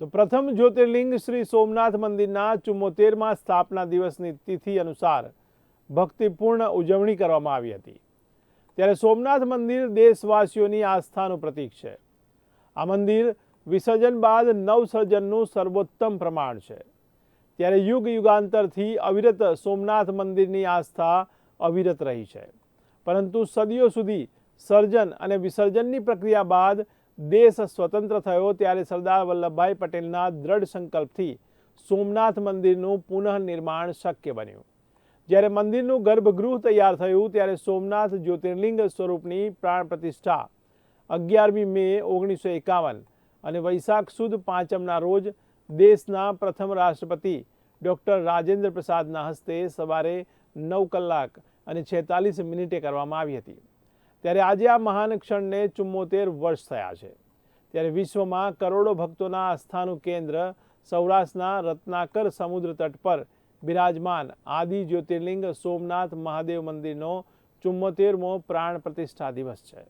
તો પ્રથમ જ્યોતિર્લિંગ શ્રી સોમનાથ મંદિરના ચુમ્મોતેરમાં સ્થાપના દિવસની તિથિ અનુસાર ભક્તિપૂર્ણ ઉજવણી કરવામાં આવી હતી. ત્યારે સોમનાથ મંદિર દેશવાસીઓની આસ્થાનું પ્રતીક છે. આ મંદિર વિસર્જન બાદ નવસર્જનનું સર્વોત્તમ પ્રમાણ છે. ત્યારે યુગ યુગાંતરથી અવિરત સોમનાથ મંદિરની આસ્થા અવિરત રહી છે. પરંતુ સદીઓ સુધી સર્જન અને વિસર્જનની પ્રક્રિયા બાદ દેશ સ્વતંત્ર થયો ત્યારે સરદાર વલ્લભભાઈ પટેલના દ્રઢ સંકલ્પથી સોમનાથ મંદિરનું પુનઃનિર્માણ શક્ય બન્યું. જ્યારે મંદિરનું ગર્ભગૃહ તૈયાર થયું ત્યારે સોમનાથ જ્યોતિર્લિંગ સ્વરૂપની પ્રાણ પ્રતિષ્ઠા અગિયારમી મે ઓગણીસો એકાવન અને વૈશાખ સુદ પાંચમના રોજ દેશના પ્રથમ રાષ્ટ્રપતિ ડૉક્ટર રાજેન્દ્ર પ્રસાદના હસ્તે સવારે નવ કલાક અને છેતાલીસ મિનિટે કરવામાં આવી હતી. ત્યારે આજે આ મહાન ક્ષણને ચુમ્મોતેર વર્ષ થયા છે. ત્યારે વિશ્વમાં કરોડો ભક્તોના આસ્થાનું કેન્દ્ર સૌરાષ્ટ્રના રત્નાકર સમુદ્ર તટ પર બિરાજમાન આદિ જ્યોતિર્લિંગ સોમનાથ મહાદેવ મંદિરનો ચુમ્મોતેરમો પ્રાણ પ્રતિષ્ઠા દિવસ છે.